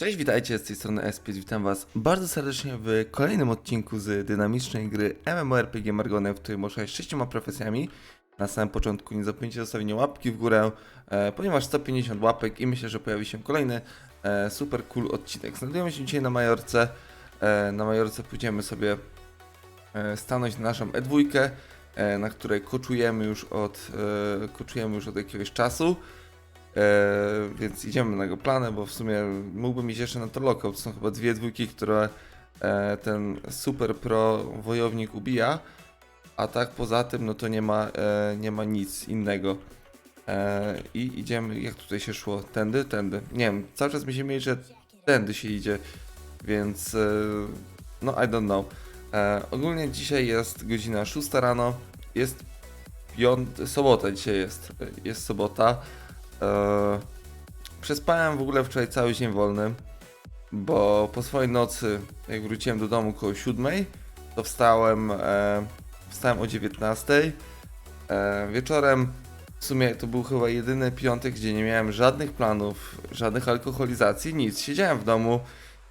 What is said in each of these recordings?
Cześć, witajcie, z tej strony Espis, witam was bardzo serdecznie w kolejnym odcinku z dynamicznej gry MMORPG Margone, w której można z sześcioma profesjami. Na samym początku nie zapomnijcie zostawienia łapki w górę, e, ponieważ 150 łapek i myślę, że pojawi się kolejny e, super cool odcinek. Znajdujemy się dzisiaj na Majorce, e, na Majorce pójdziemy sobie e, stanąć na naszą E2, e, na której koczujemy już od, e, koczujemy już od jakiegoś czasu. E, więc idziemy na jego planę, bo w sumie mógłbym iść jeszcze na to lockout. Są chyba dwie dwójki, które e, ten super pro wojownik ubija, a tak poza tym no to nie ma, e, nie ma nic innego. I idziemy, jak tutaj się szło? Tędy? Tędy. Nie wiem, cały czas mi się mieli, że tędy się idzie, więc no I don't know. Ogólnie dzisiaj jest godzina 6 rano, jest piąt... sobota dzisiaj jest, jest sobota. Eee, przespałem w ogóle wczoraj cały dzień wolny, bo po swojej nocy, jak wróciłem do domu koło 7, to wstałem, e, wstałem o 19. E, wieczorem w sumie to był chyba jedyny piątek, gdzie nie miałem żadnych planów, żadnych alkoholizacji, nic. Siedziałem w domu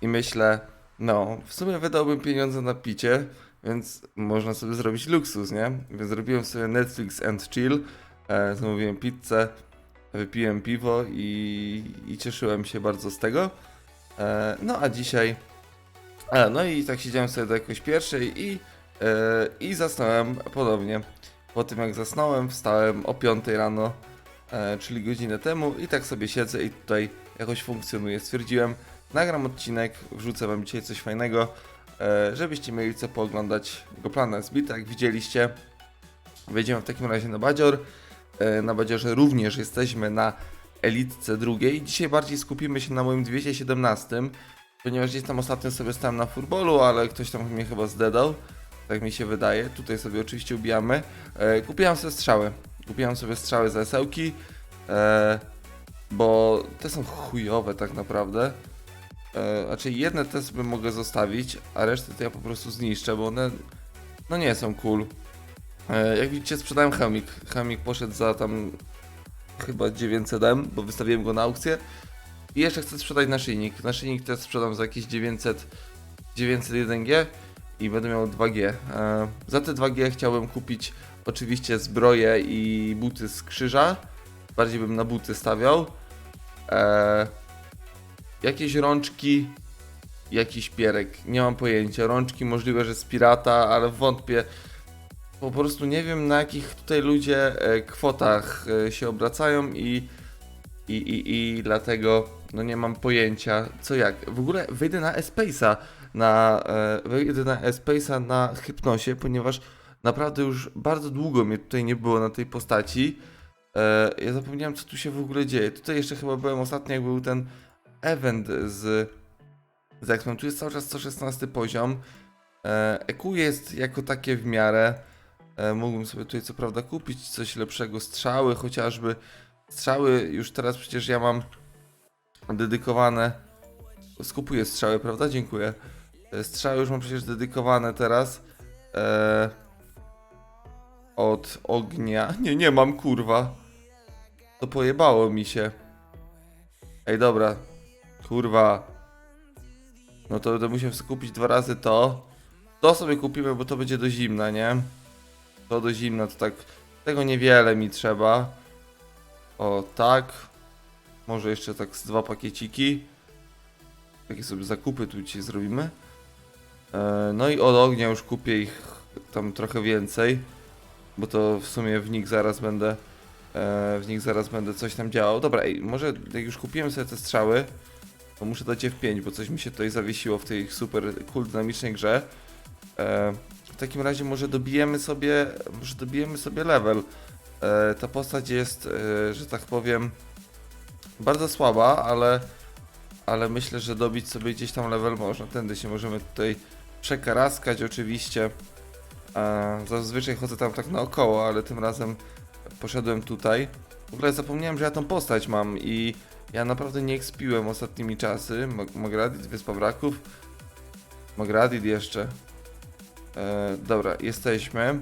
i myślę, no, w sumie wydałbym pieniądze na picie, więc można sobie zrobić luksus, nie? Więc zrobiłem sobie Netflix and chill, e, zamówiłem pizzę, wypiłem piwo i, i cieszyłem się bardzo z tego. E, no a dzisiaj. A, no i tak siedziałem sobie do jakoś pierwszej i, e, i zasnąłem ponownie. Po tym jak zasnąłem, wstałem o 5 rano, e, czyli godzinę temu, i tak sobie siedzę i tutaj jakoś funkcjonuje. Stwierdziłem, nagram odcinek, wrzucę wam dzisiaj coś fajnego, e, żebyście mieli co pooglądać. Jego plan jest bity, jak widzieliście. Wejdziemy w takim razie na Badzior. E, na Badziorze również jesteśmy na Elitce drugiej. Dzisiaj bardziej skupimy się na moim 217, ponieważ gdzieś tam ostatnio sobie stałem na furbolu, ale ktoś tam mnie chyba zdedał. Tak mi się wydaje. Tutaj sobie oczywiście ubijamy. E, kupiłem sobie strzały. Kupiłem sobie strzały z esełki, e, bo te są chujowe tak naprawdę. Znaczy jedne te sobie mogę zostawić, a resztę to ja po prostu zniszczę, bo one no nie są cool. E, Jak widzicie, sprzedałem chemik. Chemik poszedł za tam chyba 900 M, bo wystawiłem go na aukcję. I jeszcze chcę sprzedać naszyjnik. Naszyjnik też sprzedam za jakieś 900, 901G i będę miał 2G. E, Za te 2G chciałbym kupić oczywiście zbroję i buty z krzyża. Bardziej bym na buty stawiał. E, Jakieś rączki, jakiś pierek. Nie mam pojęcia. Rączki możliwe, że z pirata, ale wątpię. Po prostu nie wiem na jakich tutaj ludzie e, kwotach e, się obracają i, i, i, i dlatego no nie mam pojęcia co jak. W ogóle wyjdę na Espace'a na, e, wyjdę na Espace'a na Hypnosie, ponieważ naprawdę już bardzo długo mnie tutaj nie było na tej postaci. Ja zapomniałem co tu się w ogóle dzieje. Tutaj jeszcze chyba byłem ostatnio jak był ten event z, z. Tu jest cały czas 116 poziom. EQ jest jako takie w miarę. E, Mógłbym sobie tutaj co prawda kupić coś lepszego, strzały chociażby. Strzały już teraz przecież ja mam dedykowane. Skupuję strzały, prawda? Dziękuję. E, Strzały już mam przecież dedykowane teraz. E, od ognia. Nie, nie mam kurwa. To pojebało mi się. Ej, dobra. Kurwa. No to będę musiał sobie kupić dwa razy to. To sobie kupimy, bo to będzie do zimna, nie? To do zimna to tak. Tego niewiele mi trzeba. O, tak. Może jeszcze tak z dwa pakieciki. Takie sobie zakupy tu dzisiaj zrobimy. E, no i od ognia już kupię ich tam trochę więcej. Bo to w sumie w nich zaraz będę. E, w nich zaraz będę coś tam działał. Dobra, ej, może jak już kupiłem sobie te strzały, to muszę dać je w 5, bo coś mi się tutaj zawiesiło w tej super cool dynamicznej grze. W takim razie może dobijemy sobie, może dobijemy sobie level. E, ta postać jest, e, że tak powiem, bardzo słaba, ale, ale myślę, że dobić sobie gdzieś tam level można. Tędy się możemy tutaj przekaraskać oczywiście. E, zazwyczaj chodzę tam tak naokoło, ale tym razem poszedłem tutaj. W ogóle zapomniałem, że ja tą postać mam i ja naprawdę nie ekspiłem ostatnimi czasy. Magradit, Wyspa Wraków. Magradit jeszcze. E, dobra, jesteśmy.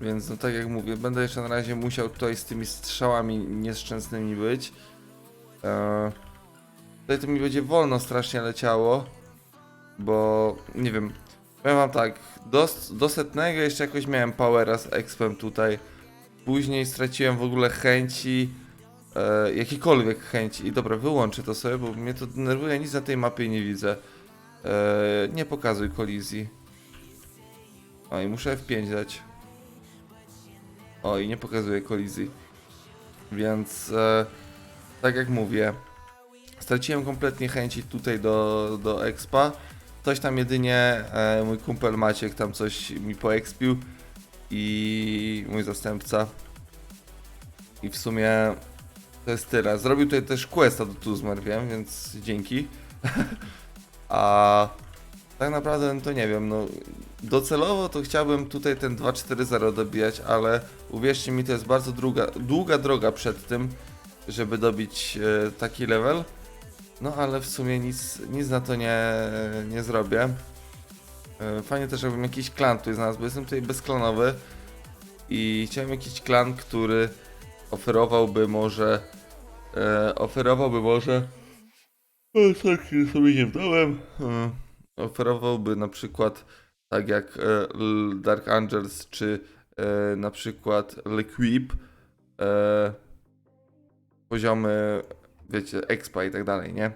Więc no tak jak mówię, będę jeszcze na razie musiał tutaj z tymi strzałami nieszczęsnymi być. E, Tutaj to mi będzie wolno strasznie leciało, bo nie wiem, powiem wam tak, do, do setnego jeszcze jakoś miałem powera z expem tutaj, później straciłem w ogóle chęci, e, jakiekolwiek chęci i dobra, wyłączę to sobie, bo mnie to denerwuje, nic na tej mapie nie widzę. E, nie pokazuj kolizji. O i muszę F5 dać. O i nie pokazuje kolizji. Więc e, tak jak mówię, straciłem kompletnie chęci tutaj do, do expa. Coś tam jedynie e, mój kumpel Maciek tam coś mi poekspił i mój zastępca. I w sumie to jest tyle. Zrobił tutaj też questa do Tuzmer, wiem, więc dzięki. A tak naprawdę no to nie wiem, no docelowo to chciałbym tutaj ten 2.4.0 dobijać, ale uwierzcie mi, to jest bardzo długa, długa droga przed tym, żeby dobić e, taki level. No ale w sumie nic, nic na to nie, nie zrobię. E, fajnie też, żebym jakiś klan tutaj znalazł, bo jestem tutaj bezklanowy i chciałem jakiś klan, który oferowałby może e, oferowałby może o, tak sobie nie wdałem. E, oferowałby na przykład tak jak e, Dark Angels czy e, na przykład Liquip e, poziomy wiecie, expa i tak dalej, nie?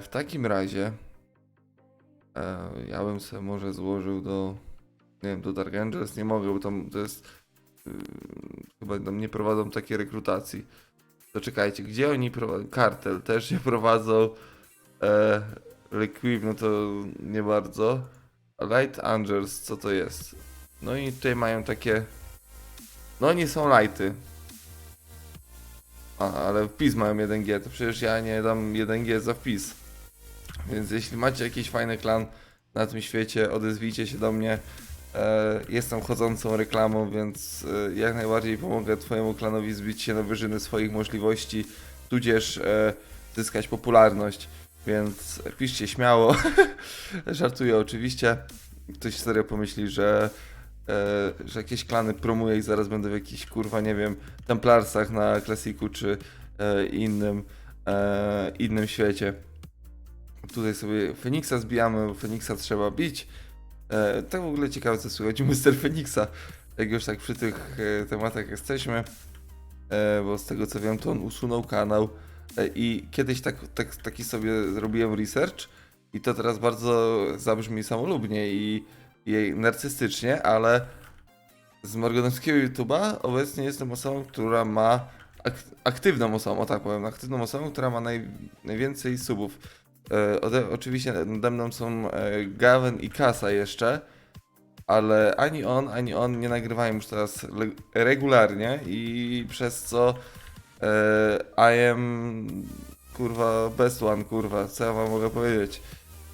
W takim razie ja bym sobie może złożył do nie wiem, do Dark Angels nie mogę, bo tam to jest yy, chyba tam nie prowadzą takiej rekrutacji. To czekajcie, gdzie oni prowadzą? Kartel też nie prowadzą. Liquid, no to nie bardzo. Light Angels, co to jest? No i tutaj mają takie. No oni są lighty. A, ale wpis mają 1G, to przecież ja nie dam 1G za wpis. Więc jeśli macie jakiś fajny klan na tym świecie, odezwijcie się do mnie. E, jestem chodzącą reklamą, więc e, jak najbardziej pomogę Twojemu klanowi zbić się na wyżyny swoich możliwości, tudzież e, zyskać popularność. Więc piszcie śmiało. Żartuję oczywiście. Ktoś serio pomyśli, że, e, że jakieś klany promuję i zaraz będę w jakichś kurwa, nie wiem, Templarsach na klasiku czy e, innym, e, innym świecie. Tutaj sobie Feniksa zbijamy, bo Feniksa trzeba bić. E, tak w ogóle ciekawe co słychać u Mr. Feniksa, jak już tak przy tych e, tematach jesteśmy, e, bo z tego co wiem to on usunął kanał i kiedyś tak, tak, taki sobie zrobiłem research i to teraz bardzo zabrzmi samolubnie i, i narcystycznie, ale z Morganowskiego YouTube'a obecnie jestem osobą, która ma ak aktywną osobą, o tak powiem, aktywną osobą, która ma naj najwięcej subów. E, oczywiście nade mną są e, Gavin i Kasa jeszcze, ale ani on, ani on nie nagrywają już teraz regularnie i przez co e, I am kurwa best one, kurwa, co ja wam mogę powiedzieć.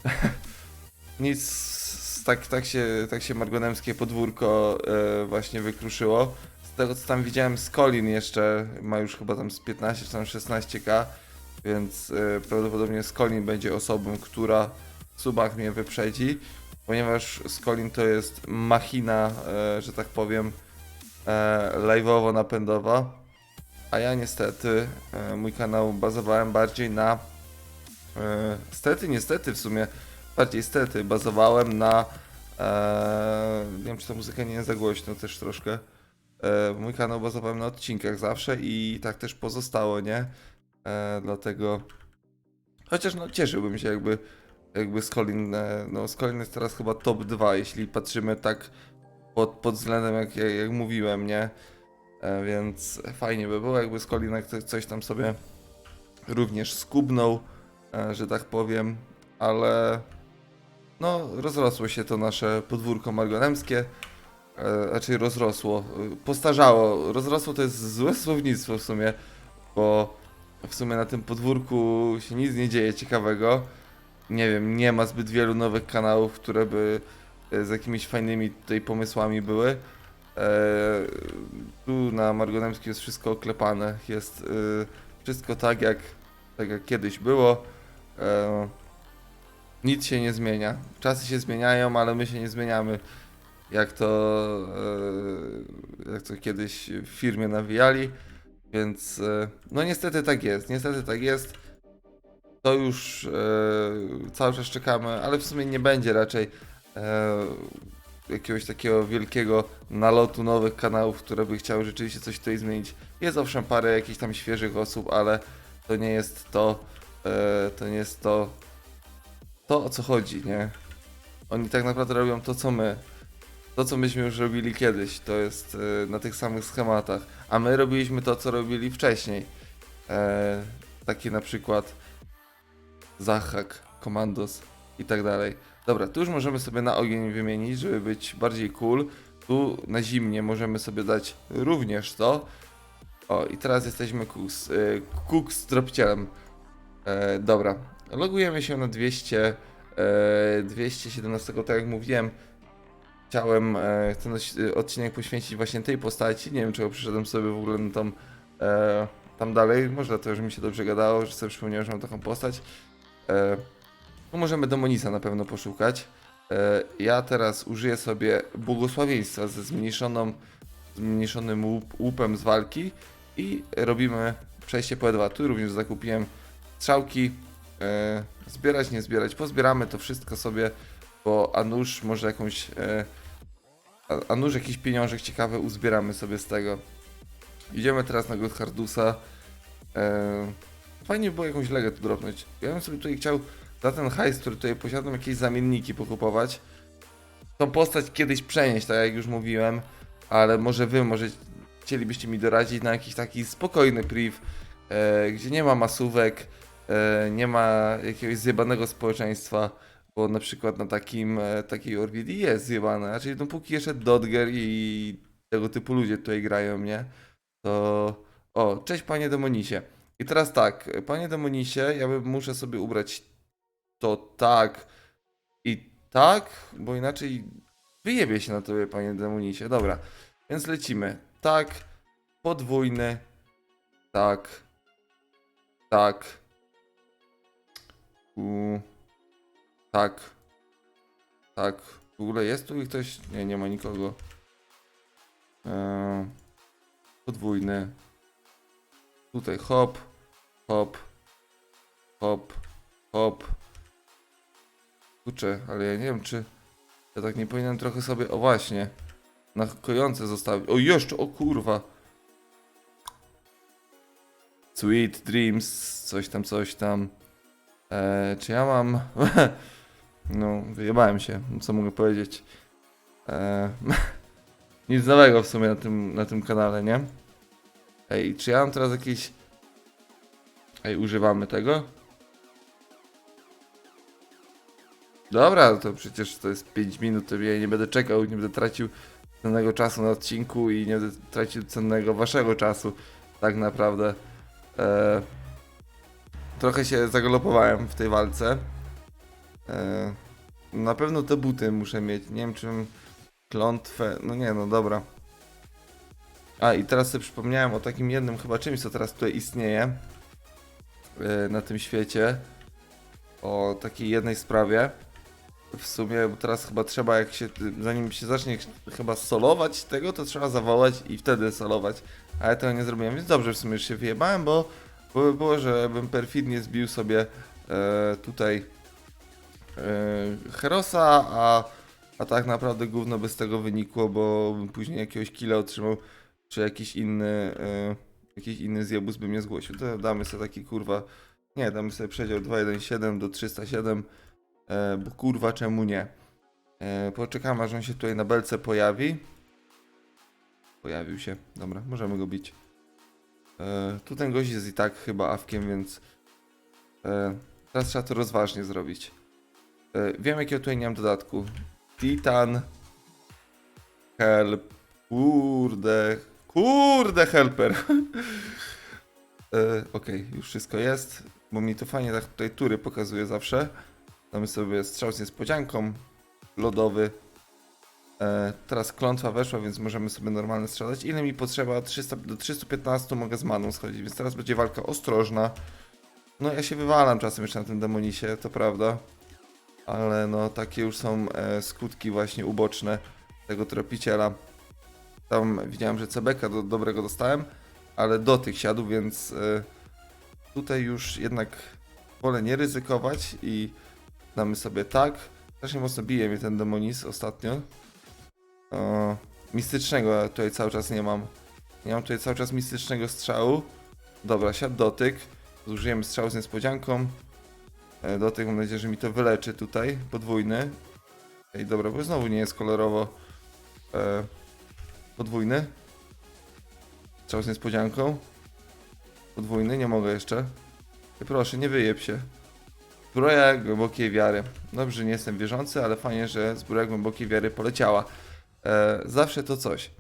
Nic, tak, tak, się, tak się margonemskie podwórko e, właśnie wykruszyło. Z tego co tam widziałem, Skolin jeszcze ma już chyba tam z 15 czy tam 16k, więc e, prawdopodobnie Skolin będzie osobą, która w subach mnie wyprzedzi, ponieważ Skolin to jest machina, e, że tak powiem, e, live'owo-napędowa, a ja niestety e, mój kanał bazowałem bardziej na e, stety, niestety w sumie, bardziej stety, bazowałem na e, nie wiem czy ta muzyka nie jest za głośno też troszkę, mój kanał bazowałem na odcinkach zawsze i tak też pozostało, nie? Dlatego. Chociaż no cieszyłbym się jakby. Jakby Skolin. No Skolin jest teraz chyba top 2, jeśli patrzymy tak pod, pod względem jak, jak, jak mówiłem, nie? E, więc fajnie by było, jakby Skolinek co- coś tam sobie również skubnął, e, że tak powiem, ale no rozrosło się to nasze podwórko margonemskie. E, raczej rozrosło, postarzało. Rozrosło to jest złe słownictwo w sumie, bo w sumie na tym podwórku się nic nie dzieje ciekawego. Nie wiem, nie ma zbyt wielu nowych kanałów, które by z jakimiś fajnymi tutaj pomysłami były. E, tu na Margonemskim jest wszystko oklepane. Jest e, wszystko tak jak, tak jak kiedyś było. E, nic się nie zmienia. Czasy się zmieniają, ale my się nie zmieniamy. Jak to, e, jak to kiedyś w firmie nawijali. Więc no niestety tak jest, niestety tak jest. to już cały czas czekamy, ale w sumie nie będzie raczej jakiegoś takiego wielkiego nalotu nowych kanałów, które by chciały rzeczywiście coś tutaj zmienić. Jest owszem parę jakichś tam świeżych osób, ale to nie jest to, e, to nie jest to, to o co chodzi, nie? Oni tak naprawdę robią to, co my. To, co myśmy już robili kiedyś, to jest e, na tych samych schematach. A my robiliśmy to, co robili wcześniej. E, taki na przykład Zachak, Komandos i tak dalej. Dobra, tu już możemy sobie na ogień wymienić, żeby być bardziej cool. Tu na zimnie możemy sobie dać również to. O, i teraz jesteśmy cook z, y, cook z dropcielem. E, dobra, logujemy się na 200, e, 217, tak jak mówiłem. Chciałem e, ten odcinek poświęcić właśnie tej postaci. Nie wiem, czego przyszedłem sobie w ogóle na tą, e, tam dalej. Może to, że mi się dobrze gadało, że sobie przypomniałem, że mam taką postać. E, tu możemy demonisa na pewno poszukać. E, ja teraz użyję sobie błogosławieństwa ze zmniejszoną, zmniejszonym łup, łupem z walki i robimy przejście po E2. Tu również zakupiłem strzałki. E, zbierać, nie zbierać. Pozbieramy to wszystko sobie, bo a nuż może jakąś. E, a, nuż jakiś pieniążek ciekawy uzbieramy sobie z tego. Idziemy teraz na Gothardusa. E, fajnie by było jakąś legę tu dropnąć. Ja bym sobie tutaj chciał za ten hajs, który tutaj posiadam, jakieś zamienniki pokupować. Tą postać kiedyś przenieść, tak jak już mówiłem, ale może wy, może chcielibyście mi doradzić na jakiś taki spokojny priv, e, gdzie nie ma masówek, e, nie ma jakiegoś zjebanego społeczeństwa, bo na przykład na takim, e, takiej Orbidy jest zjebane, znaczy dopóki jeszcze Dodger i tego typu ludzie tutaj grają, nie? To... O, cześć panie demonisie. I teraz tak, panie demonisie, ja bym muszę sobie ubrać to tak i tak, bo inaczej wyjebie się na tobie, panie demonisie. Dobra, więc lecimy. Tak, podwójny, tak, tak, u, tak, tak. W ogóle jest tu ktoś? Nie, nie ma nikogo. Eee, podwójny. Tutaj hop, hop, hop, hop. Kurczę, ale ja nie wiem, czy ja tak nie powinienem trochę sobie, o właśnie, na kojące zostawić. O, jeszcze, o kurwa. Sweet Dreams, coś tam, coś tam. Eee, czy ja mam... no, wyjebałem się, co mogę powiedzieć. Eee, nic nowego w sumie na tym, na tym kanale, nie? Ej, czy ja mam teraz jakieś... Ej, używamy tego? Dobra, to przecież to jest 5 minut, to ja nie będę czekał, nie będę tracił cennego czasu na odcinku i nie będę tracił cennego waszego czasu, tak naprawdę. E, trochę się zagalopowałem w tej walce. E, na pewno te buty muszę mieć, nie wiem czym klątwę, no nie no dobra. A i teraz sobie przypomniałem o takim jednym chyba czymś, co teraz tutaj istnieje e, na tym świecie. O takiej jednej sprawie. W sumie bo teraz chyba trzeba, jak się, zanim się zacznie chyba solować tego, to trzeba zawołać i wtedy solować. A ja tego nie zrobiłem, więc dobrze w sumie już się wyjebałem, bo, bo by było, żebym perfidnie zbił sobie e, tutaj e, Herosa, a, a tak naprawdę gówno by z tego wynikło, bo bym później jakiegoś killa otrzymał, czy jakiś inny, e, jakiś inny zjebus by mnie zgłosił. To damy sobie taki kurwa, nie, damy sobie przedział 217 do 307, e, bo kurwa czemu nie. E, poczekamy aż on się tutaj na belce pojawi. Pojawił się, dobra, możemy go bić. E, tu ten gość jest i tak chyba awkiem, więc e, teraz trzeba to rozważnie zrobić. E, wiem jakiego tutaj nie mam dodatku. Titan. Help. Kurde. Kurde helper. e, Okej, już wszystko jest. Bo mi to fajnie tak tutaj tury pokazuje zawsze. Damy sobie strzał z niespodzianką. Lodowy. E, teraz klątwa weszła, więc możemy sobie normalnie strzelać. Ile mi potrzeba? 300, do 315 mogę z maną schodzić, więc teraz będzie walka ostrożna. No ja się wywalam czasem jeszcze na tym demonisie, to prawda. Ale no takie już są e, skutki właśnie uboczne tego tropiciela. Tam widziałem, że CBK do dobrego dostałem, ale do tych siadł, więc e, tutaj już jednak wolę nie ryzykować i damy sobie tak. Strasznie mocno bije mnie ten demonis ostatnio. O, mistycznego ja tutaj cały czas nie mam. Nie mam tutaj cały czas mistycznego strzału. Dobra, siad dotyk. Zużyjemy strzał z niespodzianką. E, Dotyk, mam nadzieję, że mi to wyleczy tutaj. Podwójny. Ej, dobra, bo znowu nie jest kolorowo. E, podwójny. Strzał z niespodzianką. Podwójny, nie mogę jeszcze. Proszę, nie wyjeb się. Zbroja głębokiej wiary. Dobrze, nie jestem wierzący, ale fajnie, że zbroja głębokiej wiary poleciała. E, zawsze to coś.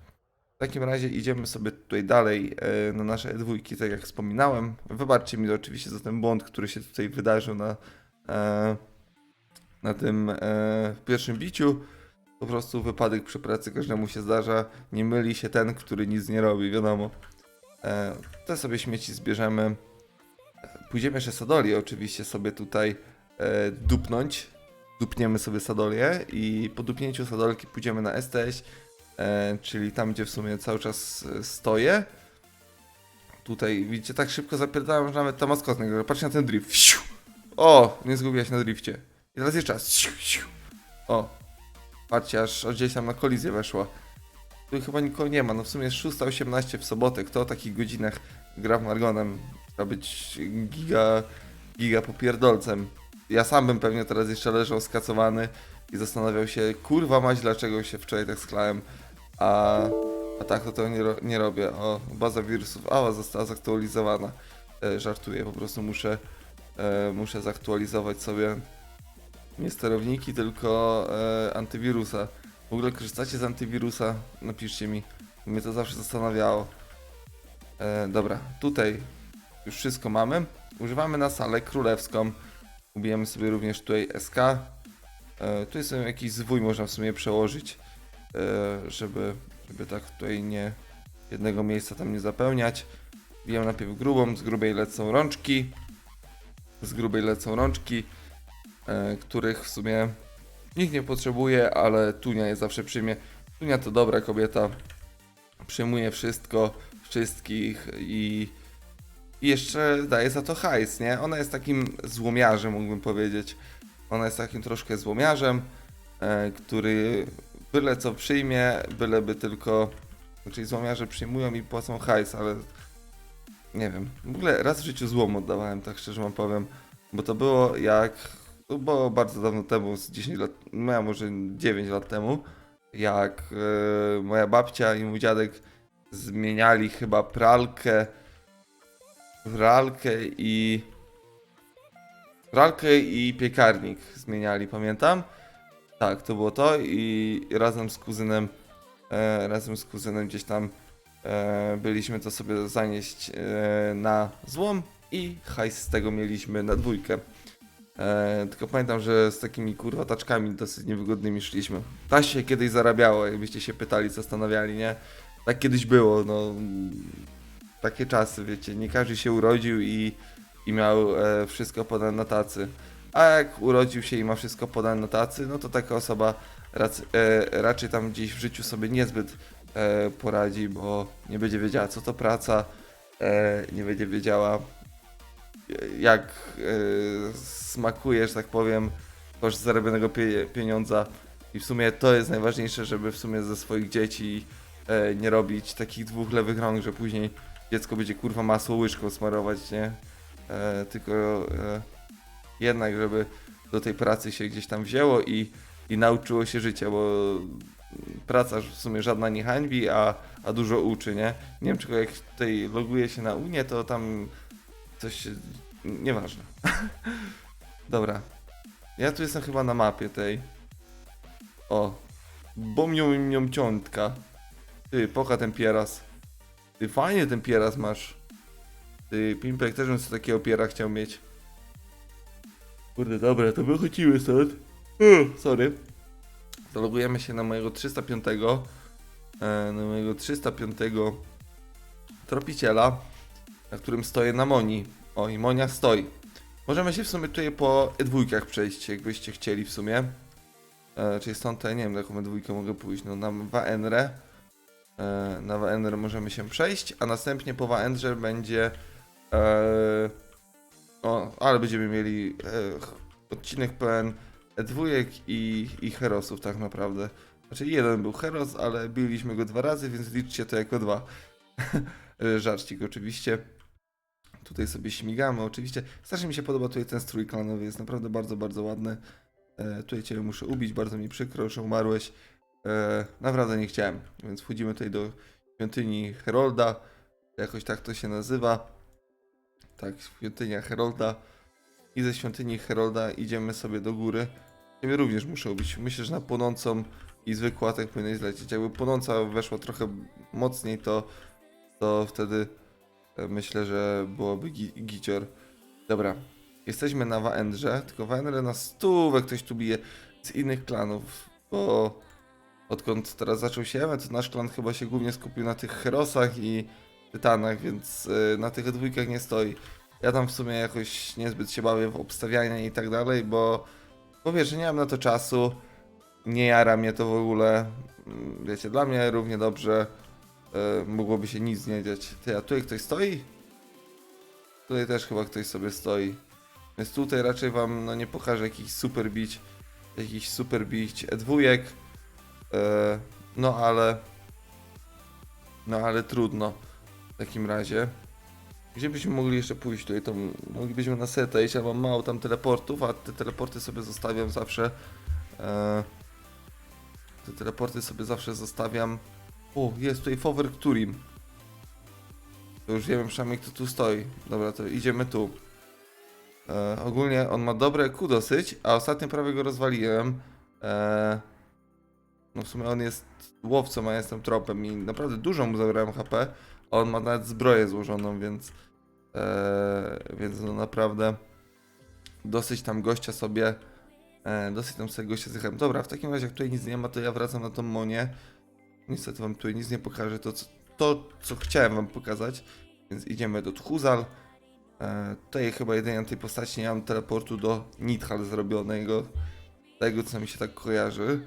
W takim razie idziemy sobie tutaj dalej e, na nasze dwójki, tak jak wspominałem. Wybaczcie mi oczywiście za ten błąd, który się tutaj wydarzył na, e, na tym e, pierwszym biciu. Po prostu wypadek przy pracy każdemu się zdarza. Nie myli się ten, który nic nie robi, wiadomo. E, te sobie śmieci zbierzemy. Pójdziemy jeszcze sadolię oczywiście sobie tutaj e, dupnąć. Dupniemy sobie sadolię i po dupnięciu sadolki pójdziemy na STS, e, czyli tam, gdzie w sumie cały czas e, stoję. Tutaj, widzicie, tak szybko zapierdałem, że nawet ta maskotka. Patrzcie na ten drift. Siu! O, nie zgubiłaś na drifcie. I teraz jeszcze raz. Siu, siu. O, patrzcie, aż, gdzieś tam na kolizję weszła. Tu chyba nikogo nie ma, no w sumie jest 6.18 w sobotę. Kto o takich godzinach gra w Margonem? Trzeba być giga, giga popierdolcem. Ja sam bym pewnie teraz jeszcze leżał skacowany i zastanawiał się, kurwa mać, dlaczego się wczoraj tak sklałem, a, a tak to tego nie, ro, nie robię. O, baza wirusów, ała, została zaktualizowana. E, żartuję, po prostu muszę, e, muszę zaktualizować sobie nie sterowniki, tylko e, antywirusa. W ogóle korzystacie z antywirusa? Napiszcie mi, mnie to zawsze zastanawiało. E, dobra, tutaj już wszystko mamy. Używamy na salę królewską. Ubijemy sobie również tutaj SK. E, tu jest jakiś zwój, można w sumie przełożyć, e, żeby, żeby tak tutaj nie jednego miejsca tam nie zapełniać. Bijam najpierw grubą, z grubej lecą rączki. Z grubej lecą rączki, e, których w sumie nikt nie potrzebuje, ale Tunia je zawsze przyjmie. Tunia to dobra kobieta, przyjmuje wszystko, wszystkich i i jeszcze daje za to hajs, nie? Ona jest takim złomiarzem, mógłbym powiedzieć. Ona jest takim troszkę złomiarzem, e, który byle co przyjmie, byleby tylko... Czyli złomiarze przyjmują i płacą hajs, ale nie wiem. W ogóle raz w życiu złom oddawałem, tak szczerze wam powiem. Bo to było jak... Było bardzo dawno temu, z 10 lat, no może 9 lat temu, jak e, moja babcia i mój dziadek zmieniali chyba pralkę Ralkę i. Ralkę i piekarnik zmieniali, pamiętam. Tak, to było to i razem z kuzynem, e, razem z kuzynem gdzieś tam e, byliśmy to sobie zanieść e, na złom i hajs z tego mieliśmy na dwójkę. E, tylko pamiętam, że z takimi kurwa taczkami dosyć niewygodnymi szliśmy. Tak się kiedyś zarabiało, jakbyście się pytali, zastanawiali, nie? Tak kiedyś było, no takie czasy, wiecie, nie każdy się urodził i, i miał e, wszystko podane na tacy. A jak urodził się i ma wszystko podane na tacy, no to taka osoba rac, e, raczej tam gdzieś w życiu sobie niezbyt e, poradzi, bo nie będzie wiedziała co to praca, e, nie będzie wiedziała e, jak e, smakuje, że tak powiem, koszt zarobionego pie, pieniądza. I w sumie to jest najważniejsze, żeby w sumie ze swoich dzieci e, nie robić takich dwóch lewych rąk, że później dziecko będzie kurwa masło łyżką smarować, nie? E, tylko e, jednak, żeby do tej pracy się gdzieś tam wzięło i, i nauczyło się życia, bo praca w sumie żadna nie hańbi, a, a dużo uczy, nie? Nie wiem, czego jak tutaj loguje się na Unię, to tam coś nieważne. Dobra. Ja tu jestem chyba na mapie tej. O. Bomią mią ciątka. Ty, poka ten pieras. Ty fajnie ten pieras masz. Ty, Pimpek też bym sobie takiego piera chciał mieć. Kurde, dobra, to wychodzimy stąd. Uh, sorry. Zalogujemy się na mojego 305. E, na mojego 305 tropiciela, na którym stoję na Moni. O, i Monia stoi. Możemy się w sumie tutaj po dwójkach przejść, jakbyście chcieli w sumie. E, czyli stąd, ja nie wiem, na jaką dwójkę mogę pójść. No, na Waenre. E, na Waenre możemy się przejść, a następnie po Waendrze będzie e, O, ale będziemy mieli e, odcinek pełen dwójek i, i herosów tak naprawdę. Znaczy jeden był heros, ale biliśmy go dwa razy, więc liczcie to jako dwa. E, Żarcik oczywiście. Tutaj sobie śmigamy oczywiście. Strasznie mi się podoba tutaj ten strój klanowy, jest naprawdę bardzo, bardzo ładny. E, tutaj Cię muszę ubić, bardzo mi przykro, że umarłeś. E, naprawdę nie chciałem, więc wchodzimy tutaj do świątyni Herolda. Jakoś tak to się nazywa. Tak, świątynia Herolda. I ze świątyni Herolda idziemy sobie do góry. Ciebie również muszę ubić. Myślę, że na płonącą i zwykły atak powinien zlecieć. Jakby płonąca weszła trochę mocniej, to, to wtedy e, myślę, że byłoby gi gicior. Dobra, jesteśmy na Waendrze, tylko Waendrze na stówę ktoś tu bije z innych klanów, bo odkąd teraz zaczął się event, to nasz klan chyba się głównie skupił na tych herosach i tytanach, więc y, na tych dwójkach nie stoi. Ja tam w sumie jakoś niezbyt się bawię w obstawianie i tak dalej, bo, wiesz, że nie mam na to czasu, nie jara mnie to w ogóle, Mm, wiecie, dla mnie równie dobrze y, mogłoby się nic nie dziać. Ty, a tutaj ktoś stoi? Tutaj też chyba ktoś sobie stoi. Więc tutaj raczej wam no, nie pokażę jakichś super bić, jakichś super bić dwójek. E, no ale. No ale trudno. W takim razie. Gdzie byśmy mogli jeszcze pójść tutaj? To moglibyśmy na setę iść, ale mam mało tam teleportów, a te teleporty sobie zostawiam zawsze. E, te teleporty sobie zawsze zostawiam. O, jest tutaj Fower Turim. To już wiemy przynajmniej kto tu stoi. Dobra, to idziemy tu. E, ogólnie on ma dobre Q dosyć, a ostatnio prawie go rozwaliłem. E, no w sumie on jest łowcą, a ja jestem tropem i naprawdę dużo mu zabrałem HP. A on ma nawet zbroję złożoną, więc e, więc no naprawdę dosyć tam gościa sobie e, dosyć tam sobie gościa zjechałem. Dobra, w takim razie jak tutaj nic nie ma, to ja wracam na tą monię. Niestety wam tutaj nic nie pokażę, to co, to, co chciałem wam pokazać. Więc idziemy do Tchuzal. E, tutaj chyba jedynie na tej postaci nie mam teleportu do Nidhal zrobionego. Tego, co mi się tak kojarzy.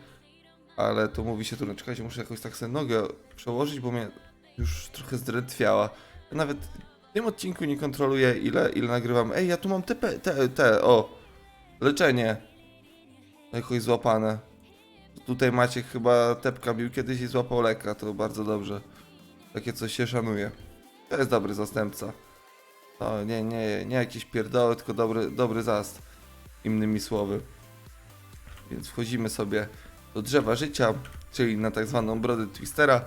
Ale to mówi się trudno. Czekajcie, muszę jakoś tak sobie nogę przełożyć, bo mnie już trochę zdrętwiała. Ja nawet w tym odcinku nie kontroluję, ile, ile nagrywam. Ej, ja tu mam te, te, te, o, leczenie. Jakoś złapane. Tutaj macie chyba Tepka bił kiedyś i złapał leka, to bardzo dobrze. Takie coś się szanuje. To jest dobry zastępca. To nie, nie, nie jakieś pierdoły, tylko dobry, dobry zast. Innymi słowy. Więc wchodzimy sobie do drzewa życia, czyli na tak zwaną brodę Twistera.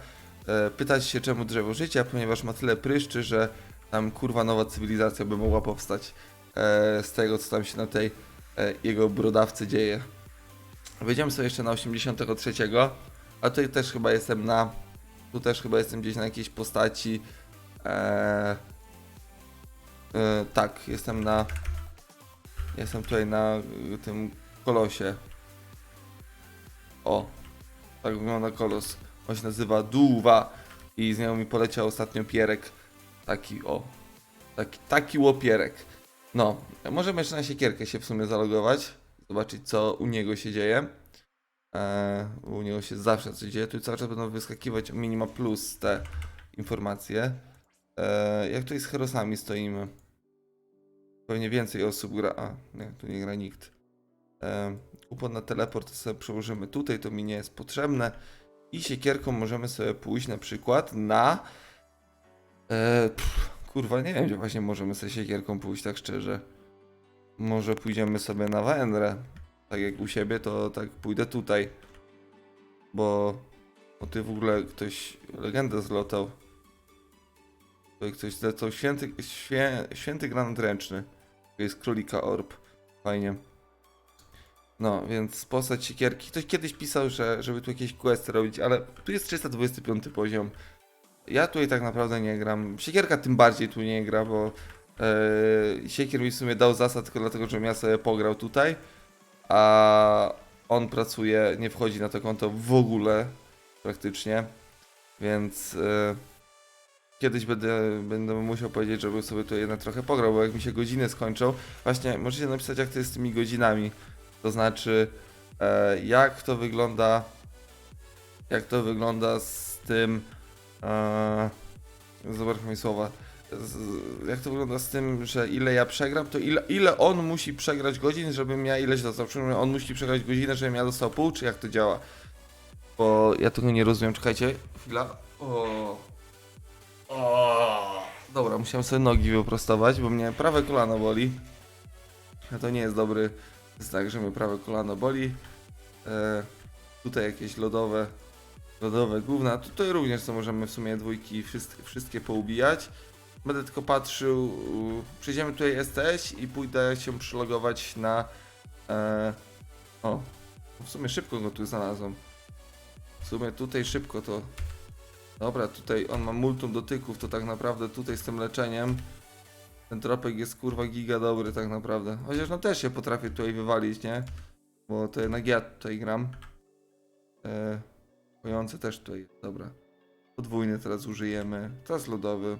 E, pytać się czemu drzewo życia, ponieważ ma tyle pryszczy, że tam kurwa nowa cywilizacja by mogła powstać e, z tego, co tam się na tej e, jego brodawce dzieje. Wejdziemy sobie jeszcze na 83, a tutaj też chyba jestem na. Tu też chyba jestem gdzieś na jakiejś postaci. E, tak, jestem na. Jestem tutaj na y, tym kolosie. O, tak wygląda kolos. On się nazywa Duwa i z nią mi poleciał ostatnio pierek. Taki o. Taki, taki łopierek. No, możemy jeszcze na siekierkę się w sumie zalogować. Zobaczyć co u niego się dzieje. Eee, u niego się zawsze coś dzieje. Tu cały czas będą wyskakiwać minima plus te informacje. Eee, jak tutaj z herosami stoimy? Pewnie więcej osób gra. A, nie, tu nie gra nikt. Eee, upon na teleport sobie przełożymy tutaj, to mi nie jest potrzebne. I siekierką możemy sobie pójść na przykład na. Eee, pff, kurwa, nie wiem, gdzie właśnie możemy sobie siekierką pójść, tak szczerze. Może pójdziemy sobie na Wędrę. Tak jak u siebie, to tak pójdę tutaj. Bo. Bo ty w ogóle ktoś legendę zlotał. Tutaj ktoś zlecał święty, świę, święty granat ręczny. To jest królika orb. Fajnie. No, więc postać siekierki. Ktoś kiedyś pisał, że żeby tu jakieś questy robić, ale tu jest 325 poziom. Ja tutaj tak naprawdę nie gram. Siekierka tym bardziej tu nie gra, bo e, Siekier mi w sumie dał zasad tylko dlatego, żebym ja sobie pograł tutaj. A on pracuje, nie wchodzi na to konto w ogóle praktycznie. Więc e, kiedyś będę, będę musiał powiedzieć, żebym sobie tu jednak trochę pograł, bo jak mi się godziny skończą. Właśnie możecie napisać jak to jest z tymi godzinami. To znaczy e, jak to wygląda jak to wygląda z tym e, zobaczmy mi słowa jak to wygląda z tym, że ile ja przegram, to ile, ile on musi przegrać godzin, żebym ja ileś dostał. Przykład on musi przegrać godzinę, żebym ja dostał pół, czy jak to działa? Bo ja tego nie rozumiem. Czekajcie, chwila. O. O. Dobra, musiałem sobie nogi wyprostować, bo mnie prawe kolano boli. A to nie jest dobry znak, że mnie prawe kolano boli. E, tutaj jakieś lodowe, lodowe gówna. Tutaj również to możemy w sumie dwójki wszystkie, wszystkie poubijać. Będę tylko patrzył. Przejdziemy tutaj STS i pójdę się przylogować na. E, o, w sumie szybko go tu znalazłem. W sumie tutaj szybko to. Dobra, tutaj on ma multum dotyków, to tak naprawdę tutaj z tym leczeniem. Ten tropek jest kurwa giga dobry tak naprawdę. Chociaż no też się potrafię tutaj wywalić, nie? Bo to jednak ja tutaj gram. E, też tutaj, dobra. Podwójny teraz użyjemy. Teraz lodowy.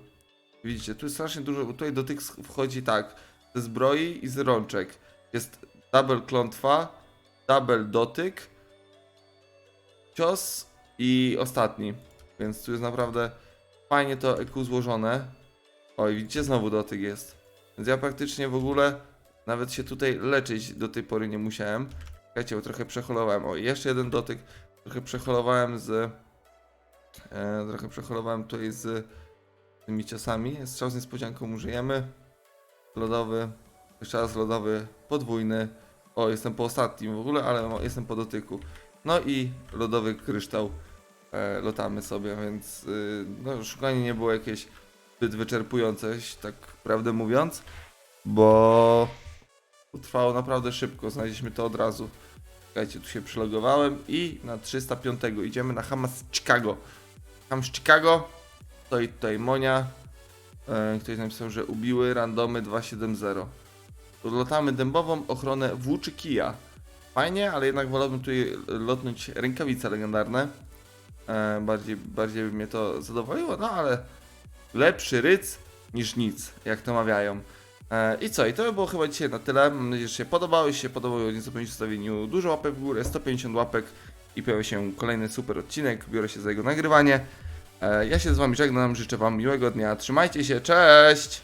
Widzicie, tu jest strasznie dużo, bo tutaj dotyk sch- wchodzi tak. Ze zbroi i z rączek. Jest double klątwa, double dotyk, cios i ostatni. Więc tu jest naprawdę fajnie to EQ złożone. Oj, widzicie, znowu dotyk jest. Więc ja praktycznie w ogóle nawet się tutaj leczyć do tej pory nie musiałem. Czekajcie, bo trochę przeholowałem. O, jeszcze jeden dotyk. Trochę przeholowałem z... E, trochę przeholowałem tutaj z tymi ciosami. Strzał z niespodzianką użyjemy. Lodowy. Jeszcze raz lodowy. Podwójny. O, jestem po ostatnim w ogóle, ale jestem po dotyku. No i lodowy kryształ. E, lotamy sobie, więc y, no, szukanie nie było jakieś zbyt wyczerpujące, tak prawdę mówiąc, bo trwało naprawdę szybko, znaleźliśmy to od razu. Czekajcie, tu się przylogowałem i na 305 idziemy na Hamas Chicago. Ham z Chicago, stoi tutaj Monia, e, ktoś napisał, że ubiły randomy 270. Lotamy dębową ochronę włóczy kija. Fajnie, ale jednak wolałbym tutaj lotnąć rękawice legendarne. E, bardziej, bardziej by mnie to zadowoliło, no ale lepszy ryc niż nic, jak to mawiają. E, I co, i to by było chyba dzisiaj na tyle. Mam nadzieję, że się podobało. Jeśli się podobało, nie zapomnijcie o zostawieniu dużo łapek w górę, 150 łapek i pojawi się kolejny super odcinek. Biorę się za jego nagrywanie. E, ja się z wami żegnam, życzę wam miłego dnia. Trzymajcie się, cześć!